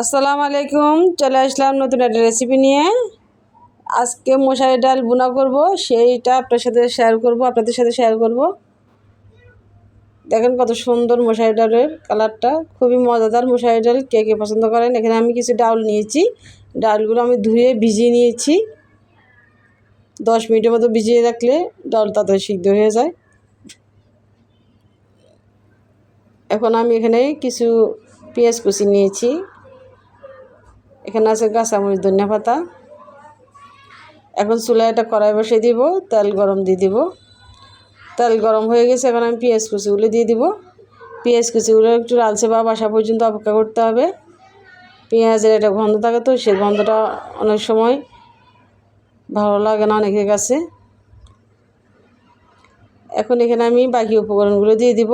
আসসালামু আলাইকুম, চলে আসলাম নতুন একটা রেসিপি নিয়ে। আজকে মশারি ডাল বোনা করব, সেইটা আপনার সাথে শেয়ার করব, আপনাদের সাথে শেয়ার করব। দেখেন কত সুন্দর মশারি ডালের কালারটা খুবই মজাদার মশারি ডাল, কে কে পছন্দ করেন? এখানে আমি কিছু ডাল নিয়েছি, ডালগুলো আমি ধুয়ে ভিজিয়ে নিয়েছি। দশ মিনিটের মতো ভিজিয়ে রাখলে ডাল তাড়াতাড়ি সিদ্ধ হয়ে যায়। এখন আমি এখানে কিছু পেঁয়াজ কুচি নিয়েছি। এখানে আছে কাঁচামরিচ ধনিয়া পাতা। এখন চুলায় একটা কড়াই বসিয়ে দিব, তেল গরম দিয়ে দিব। তেল গরম হয়ে গেছে, এখন আমি পেঁয়াজ কুচিগুলো দিয়ে দিব। পেঁয়াজ কুচিগুলো একটু লালচে বা বাসা পর্যন্ত অপেক্ষা করতে হবে। পেঁয়াজের একটা গন্ধ থাকে তো, সেই গন্ধটা অনেক সময় ভালো লাগে না অনেকের কাছে। এখন এখানে আমি বাকি উপকরণগুলো দিয়ে দিব।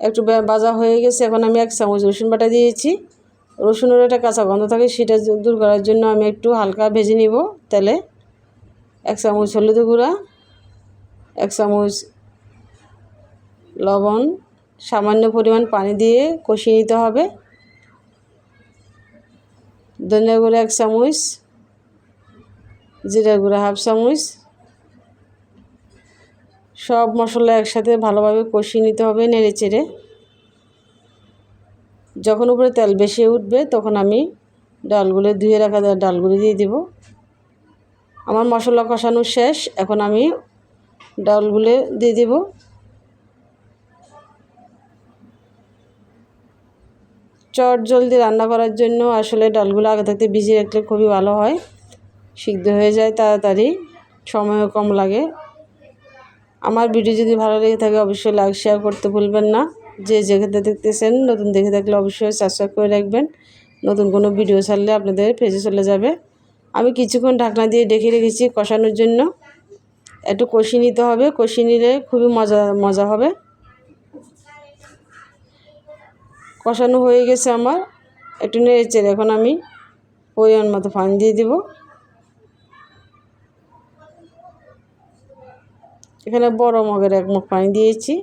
একটু ভাজা হয়ে গেছে, এখন আমি এক চামচ রসুন বাটা দিয়েছি রসুনের একটা কাঁচা গন্ধ থাকে, সেটা দূর করার জন্য আমি একটু হালকা ভেজে নিব তেলে। এক চামচ হলুদ গুঁড়া, এক চামচ লবণ, সামান্য পরিমাণ পানি দিয়ে কষিয়ে নিতে হবে। ধনিয়া গুঁড়া এক চামচ, জিরা গুঁড়া হাফ চামচ সব মশলা একসাথে ভালোভাবে কষিয়ে নিতে হবে নেড়ে চেড়ে। যখন উপরে তেল বেশি উঠবে, তখন আমি ডালগুলো ধুয়ে রাখা ডালগুলো দিয়ে দিব। আমার মশলা কষানো শেষ, এখন আমি ডালগুলো দিয়ে দিব। চট জলদি রান্না করার জন্য আসলে ডালগুলো আগে থাকতে ভিজিয়ে রাখলে খুবই ভালো হয়। সিদ্ধ হয়ে যায় তাড়াতাড়ি, সময়ও কম লাগে। আমার ভিডিও যদি ভালো লেগে থাকে, অবশ্যই লাইক শেয়ার করতে ভুলবেন না। যে যেখানে দেখতেছেন, নতুন দেখে থাকলে অবশ্যই সাবস্ক্রাইব করে রাখবেন। নতুন কোনো ভিডিও ছাড়লে আপনাদের পেজে চলে যাবে। আমি কিছুক্ষণ ঢাকনা দিয়ে ডেকে রেখেছি কষানোর জন্য। একটু কষি নিতে হবে। কষি নিলে খুবই মজা মজা হবে। কষানো হয়ে গেছে আমার। একটু নেড়েছে এখন আমি পরিমাণ মতো পানি দিয়ে দেবো। এখানে বড় মগের এক মুখ পানি দিয়েছি।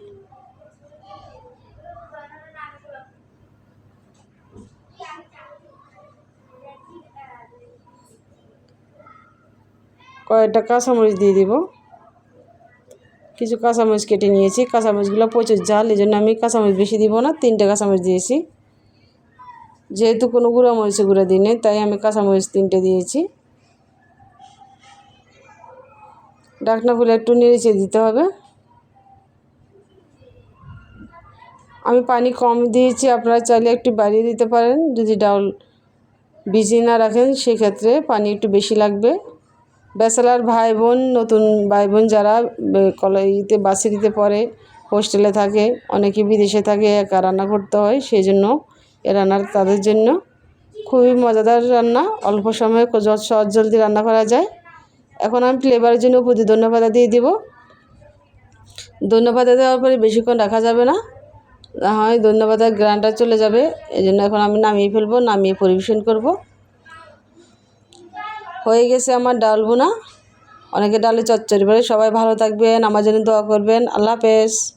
কয়েকটা কাঁচামরিচ দিয়ে দিব। কিছু কাঁচামরিচ কেটে নিয়েছি। কাঁচামরিচগুলো প্রচুর জাল এই জন্য আমি কাঁচামরিচ বেশি দিব না, তিনটে কাঁচামরিচ দিয়েছি। যেহেতু কোনো গুঁড়া মরিচে গুঁড়া দিই তাই আমি কাঁচামরিচ তিনটে দিয়েছি। ডাকনা খুলে একটু নেড়েচে দিতে হবে। আমি পানি কম দিয়েছি, আপনারা চাইলে একটু বাড়িয়ে দিতে পারেন। যদি ডাউল ভিজিয়ে না রাখেন, সেক্ষেত্রে পানি একটু বেশি লাগবে। ব্যাচেলার ভাই বোন নতুন ভাই বোন যারা কলাইতে বাসিরিতে পড়ে, হোস্টেলে থাকে, অনেকে বিদেশে থাকে, একা রান্না করতে হয় সেই জন্য এ রান্নার তাদের জন্য খুবই মজাদার রান্না। অল্প সময়ে সহজ জলদি রান্না করা যায়। এখন আমি ফ্লেভারের জন্য প্রতি ধন্যবাদ দিয়ে দিব। ধন্যবাদ দেওয়ার পরে বেশিক্ষণ রাখা যাবে না। না হয় ধন্যবাদ গ্রানটা চলে যাবে। এই জন্য এখন আমি নামিয়ে ফেলব, নামিয়ে পরিবেশন করব। হয়ে গেছে আমার ডাল বোনা অনেকে ডালে চচ্চড়ি পরে সবাই ভালো থাকবেন, আমার জন্য দোয়া করবেন। আল্লাহ হাফেজ।